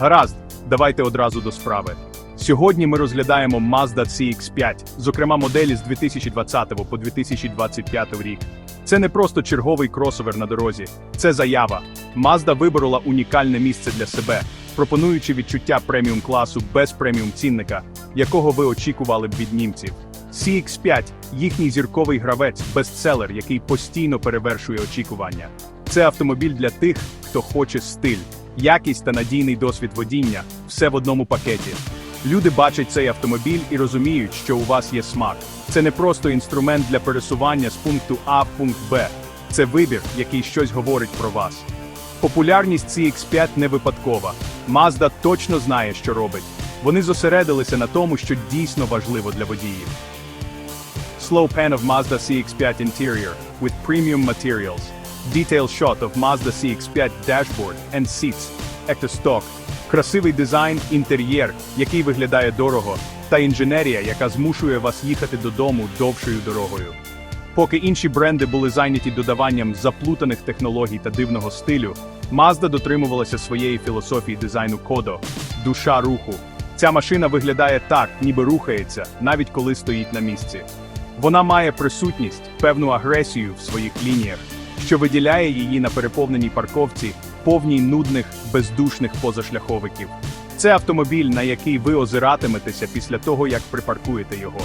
Гаразд, давайте одразу до справи. Сьогодні ми розглядаємо Mazda CX-5, зокрема моделі з 2020 по 2025 рік. Це не просто черговий кросовер на дорозі, це заява. Mazda виборола унікальне місце для себе, пропонуючи відчуття преміум класу без преміум цінника, якого ви очікували б від німців. CX-5 – їхній зірковий гравець, бестселер, який постійно перевершує очікування. Це автомобіль для тих, хто хоче стиль, якість та надійний досвід водіння все в одному пакеті. Люди бачать цей автомобіль і розуміють, що у вас є смак. Це не просто інструмент для пересування з пункту А в пункт Б. Це вибір, який щось говорить про вас. Популярність CX-5 не випадкова. Mazda точно знає, що робить. Вони зосередилися на тому, що дійсно важливо для водіїв. Slow pan of Mazda CX-5 interior with premium materials. Detail shot of Mazda CX-5 dashboard and seats. Ектосток. Красивий дизайн, інтер'єр, який виглядає дорого, та інженерія, яка змушує вас їхати додому довшою дорогою. Поки інші бренди були зайняті додаванням заплутаних технологій та дивного стилю, Mazda дотримувалася своєї філософії дизайну кодо душа руху. Ця машина виглядає так, ніби рухається, навіть коли стоїть на місці. Вона має присутність, певну агресію в своїх лініях, що виділяє її на переповненій парковці, повній нудних, бездушних позашляховиків. Це автомобіль, на який ви озиратиметеся після того, як припаркуєте його.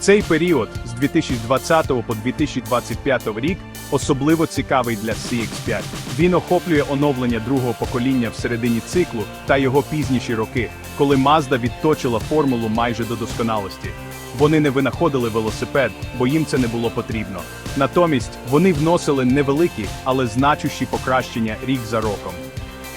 Цей період з 2020 по 2025 рік особливо цікавий для CX-5. Він охоплює оновлення другого покоління в середині циклу та його пізніші роки, коли Mazda відточила формулу майже до досконалості. Вони не винаходили велосипед, бо їм це не було потрібно. Натомість вони вносили невеликі, але значущі покращення рік за роком.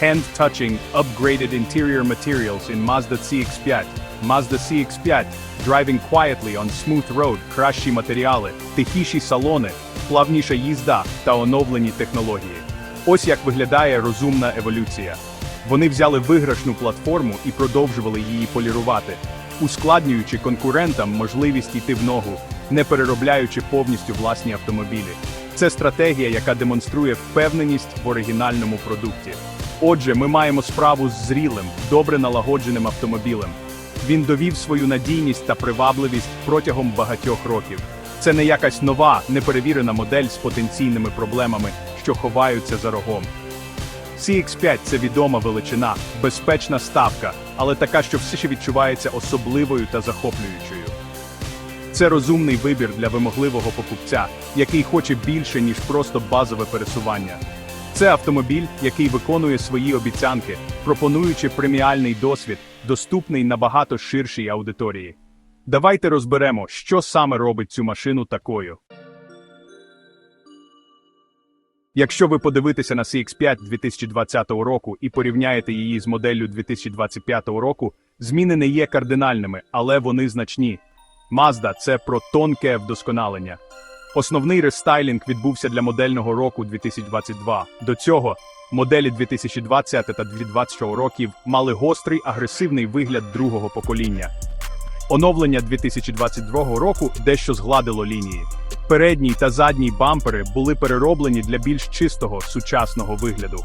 Hand-touching, upgraded interior materials in Mazda CX-5. Mazda CX-5 Driving quietly on smooth road, кращі матеріали, тихіші салони, плавніша їзда та оновлені технології. Ось як виглядає розумна еволюція. Вони взяли виграшну платформу і продовжували її полірувати, ускладнюючи конкурентам можливість йти в ногу, не переробляючи повністю власні автомобілі. Це стратегія, яка демонструє впевненість в оригінальному продукті. Отже, ми маємо справу з зрілим, добре налагодженим автомобілем. Він довів свою надійність та привабливість протягом багатьох років. Це не якась нова, неперевірена модель з потенційними проблемами, що ховаються за рогом. CX-5 це відома величина, безпечна ставка, але така, що все ще відчувається особливою та захоплюючою. Це розумний вибір для вимогливого покупця, який хоче більше, ніж просто базове пересування. Це автомобіль, який виконує свої обіцянки, пропонуючи преміальний досвід, доступний набагато ширшій аудиторії. Давайте розберемо, що саме робить цю машину такою. Якщо ви подивитеся на CX-5 2020 року і порівняєте її з моделлю 2025 року, зміни не є кардинальними, але вони значні. Mazda – це про тонке вдосконалення. Основний рестайлінг відбувся для модельного року 2022. До цього моделі 2020 та 2020 років мали гострий агресивний вигляд другого покоління. Оновлення 2022 року дещо згладило лінії. Передній та задній бампери були перероблені для більш чистого сучасного вигляду.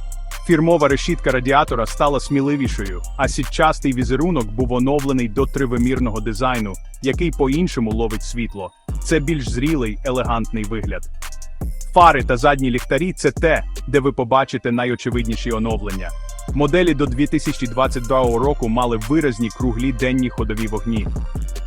Фірмова решітка радіатора стала сміливішою, а сітчастий візерунок був оновлений до тривимірного дизайну, який по-іншому ловить світло. Це більш зрілий, елегантний вигляд. Фари та задні ліхтарі це те, де ви побачите найочевидніші оновлення. Моделі до 2022 року мали виразні круглі денні ходові вогні.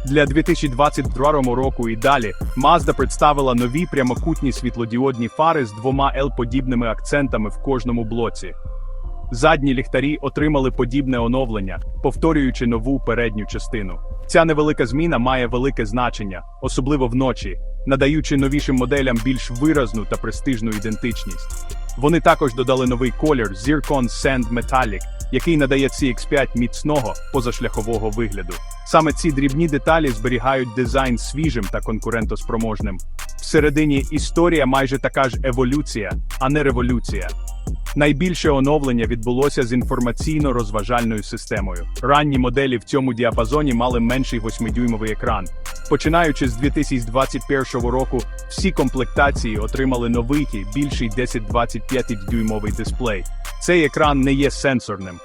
Для 2022 року і далі Mazda представила нові прямокутні світлодіодні фари з двома L-подібними акцентами в кожному блоці. Задні ліхтарі отримали подібне оновлення, повторюючи нову передню частину. Ця невелика зміна має велике значення, особливо вночі, надаючи новішим моделям більш виразну та престижну ідентичність. Вони також додали новий колір Zircon Sand Metallic, який надає CX-5 міцного позашляхового вигляду. Саме ці дрібні деталі зберігають дизайн свіжим та конкурентоспроможним. Всередині історія майже така ж еволюція, а не революція. Найбільше оновлення відбулося з інформаційно-розважальною системою. Ранні моделі в цьому діапазоні мали менший 8-дюймовий екран. Починаючи з 2021 року, всі комплектації отримали новий більший 10-25 дюймовий дисплей. Цей екран не є сенсорним.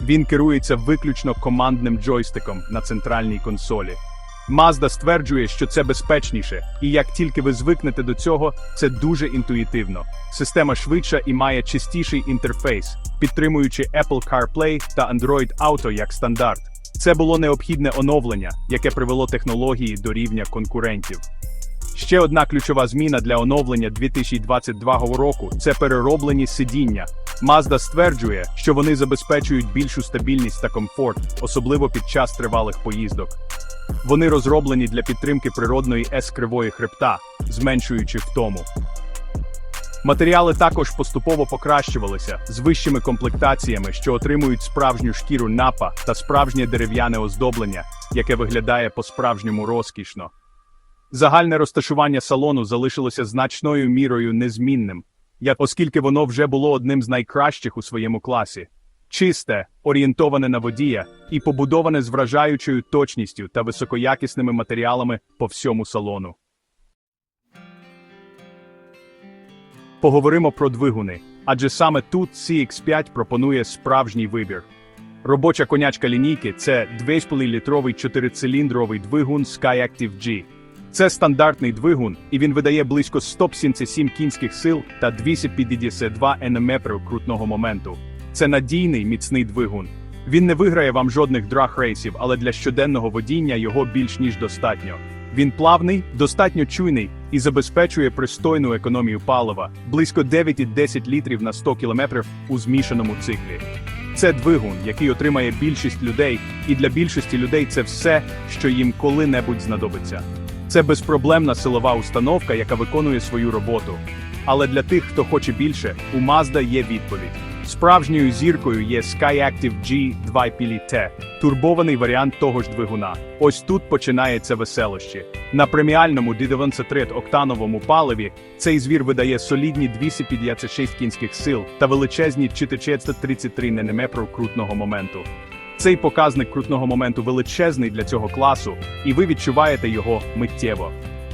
Він керується виключно командним джойстиком на центральній консолі. Mazda стверджує, що це безпечніше, і як тільки ви звикнете до цього, це дуже інтуїтивно. Система швидша і має чистіший інтерфейс, підтримуючи Apple CarPlay та Android Auto як стандарт. Це було необхідне оновлення, яке привело технології до рівня конкурентів. Ще одна ключова зміна для оновлення 2022 року це перероблені сидіння. Mazda стверджує, що вони забезпечують більшу стабільність та комфорт, особливо під час тривалих поїздок. Вони розроблені для підтримки природної S-кривої хребта, зменшуючи втому. Матеріали також поступово покращувалися з вищими комплектаціями, що отримують справжню шкіру напа та справжнє дерев'яне оздоблення, яке виглядає по-справжньому розкішно. Загальне розташування салону залишилося значною мірою незмінним, як оскільки воно вже було одним з найкращих у своєму класі. Чисте, орієнтоване на водія і побудоване з вражаючою точністю та високоякісними матеріалами по всьому салону. Поговоримо про двигуни, адже саме тут CX5 пропонує справжній вибір. Робоча конячка лінійки це 2,5-літровий чотирициліндровий двигун SkyActiv G. Це стандартний двигун, і він видає близько 177 кінських сил та 252 нм крутного моменту. Це надійний міцний двигун. Він не виграє вам жодних драг-рейсів, але для щоденного водіння його більш ніж достатньо. Він плавний, достатньо чуйний і забезпечує пристойну економію палива близько 9,10 літрів на 100 км у змішаному циклі. Це двигун, який отримає більшість людей, і для більшості людей це все, що їм коли-небудь знадобиться. Це безпроблемна силова установка, яка виконує свою роботу. Але для тих, хто хоче більше, у Mazda є відповідь. Справжньою зіркою є SkyActiv G2 T, турбований варіант того ж двигуна. Ось тут починається веселощі. На преміальному D93 октановому паливі цей звір видає солідні 256 кінських сил та величезні 433 нм крутного моменту. Цей показник крутного моменту величезний для цього класу, і ви відчуваєте його миттєво.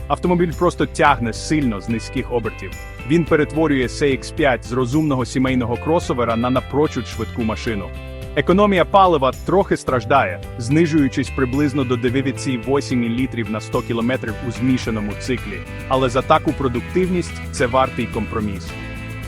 Автомобіль просто тягне сильно з низьких обертів. Він перетворює CX5 з розумного сімейного кросовера на напрочуд швидку машину. Економія палива трохи страждає, знижуючись приблизно до 9,8 літрів на 100 км у змішаному циклі. Але за таку продуктивність це вартий компроміс.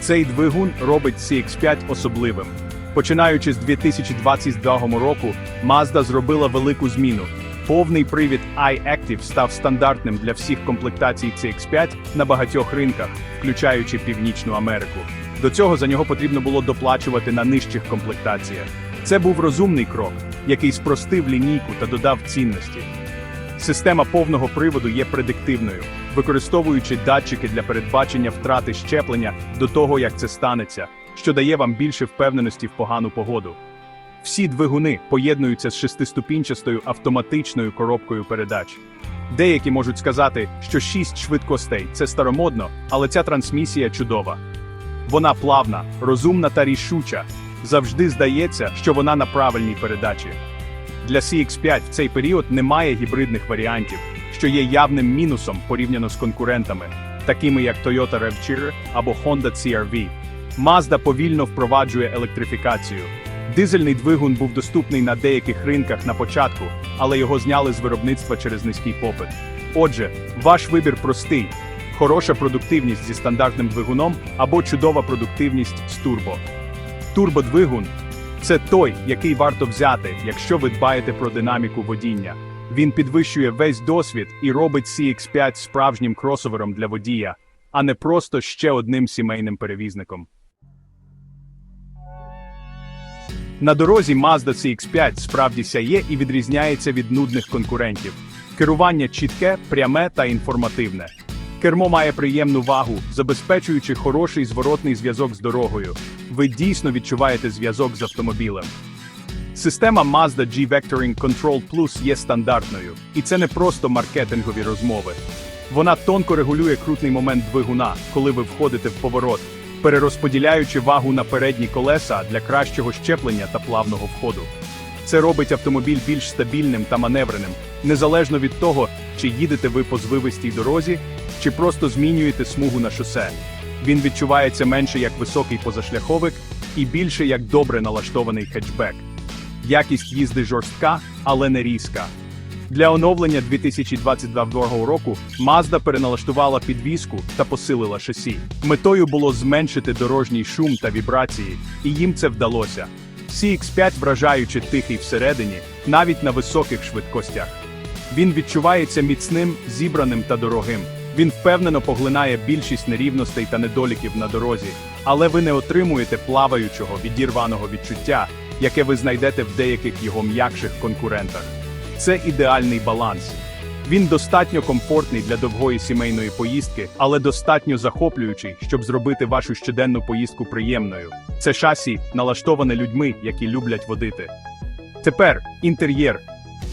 Цей двигун робить CX5 особливим. Починаючи з 2022 року, Mazda зробила велику зміну. Повний привід iActive став стандартним для всіх комплектацій CX5 на багатьох ринках, включаючи Північну Америку. До цього за нього потрібно було доплачувати на нижчих комплектаціях. Це був розумний крок, який спростив лінійку та додав цінності. Система повного приводу є предиктивною, використовуючи датчики для передбачення втрати щеплення до того, як це станеться, що дає вам більше впевненості в погану погоду. Всі двигуни поєднуються з шестиступінчастою автоматичною коробкою передач. Деякі можуть сказати, що шість швидкостей це старомодно, але ця трансмісія чудова. Вона плавна, розумна та рішуча. Завжди здається, що вона на правильній передачі. Для CX5 в цей період немає гібридних варіантів, що є явним мінусом порівняно з конкурентами, такими як Toyota RAV4 або Honda CR-V. Mazda повільно впроваджує електрифікацію. Дизельний двигун був доступний на деяких ринках на початку, але його зняли з виробництва через низький попит. Отже, ваш вибір простий: хороша продуктивність зі стандартним двигуном або чудова продуктивність з турбо. Турбодвигун це той, який варто взяти, якщо ви дбаєте про динаміку водіння. Він підвищує весь досвід і робить CX5 справжнім кросовером для водія, а не просто ще одним сімейним перевізником. На дорозі Mazda CX5 справді сяє і відрізняється від нудних конкурентів. Керування чітке, пряме та інформативне. Кермо має приємну вагу, забезпечуючи хороший зворотний зв'язок з дорогою. Ви дійсно відчуваєте зв'язок з автомобілем. Система Mazda G-Vectoring Control Plus є стандартною, і це не просто маркетингові розмови. Вона тонко регулює крутний момент двигуна, коли ви входите в поворот, перерозподіляючи вагу на передні колеса для кращого щеплення та плавного входу. Це робить автомобіль більш стабільним та маневреним, незалежно від того, чи їдете ви по звивистій дорозі, чи просто змінюєте смугу на шосе. Він відчувається менше як високий позашляховик і більше як добре налаштований хетчбек. Якість їзди жорстка, але не різка. Для оновлення 2022 року Mazda переналаштувала підвіску та посилила шасі. Метою було зменшити дорожній шум та вібрації, і їм це вдалося. CX-5 вражаючи тихий всередині, навіть на високих швидкостях. Він відчувається міцним, зібраним та дорогим. Він впевнено поглинає більшість нерівностей та недоліків на дорозі, але ви не отримуєте плаваючого відірваного відчуття, яке ви знайдете в деяких його м'якших конкурентах. Це ідеальний баланс. Він достатньо комфортний для довгої сімейної поїздки, але достатньо захоплюючий, щоб зробити вашу щоденну поїздку приємною. Це шасі налаштоване людьми, які люблять водити. Тепер інтер'єр.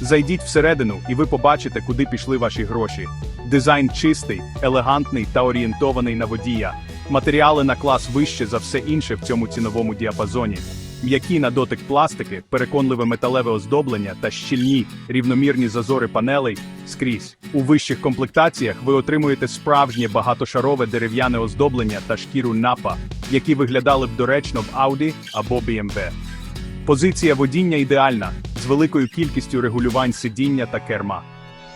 Зайдіть всередину, і ви побачите, куди пішли ваші гроші. Дизайн чистий, елегантний та орієнтований на водія. Матеріали на клас вище за все інше в цьому ціновому діапазоні. М'які на дотик пластики, переконливе металеве оздоблення та щільні, рівномірні зазори панелей скрізь. У вищих комплектаціях ви отримуєте справжнє багатошарове дерев'яне оздоблення та шкіру напа, які виглядали б доречно в Audi або BMW. Позиція водіння ідеальна, з великою кількістю регулювань сидіння та керма.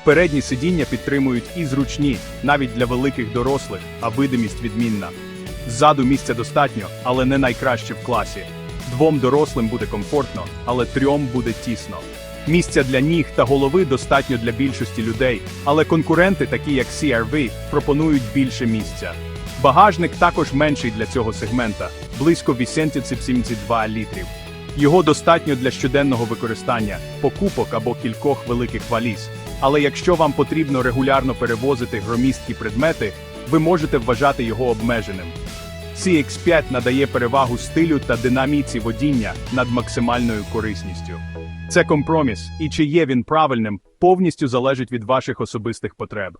Передні сидіння підтримують і зручні, навіть для великих дорослих, а видимість відмінна. Ззаду місця достатньо, але не найкраще в класі. Двом дорослим буде комфортно, але трьом буде тісно. Місця для ніг та голови достатньо для більшості людей, але конкуренти, такі як CR-V, пропонують більше місця. Багажник також менший для цього сегмента, близько 872 літрів. Його достатньо для щоденного використання, покупок або кількох великих валіз. Але якщо вам потрібно регулярно перевозити громісткі предмети, ви можете вважати його обмеженим. CX5 надає перевагу стилю та динаміці водіння над максимальною корисністю. Це компроміс, і чи є він правильним, повністю залежить від ваших особистих потреб.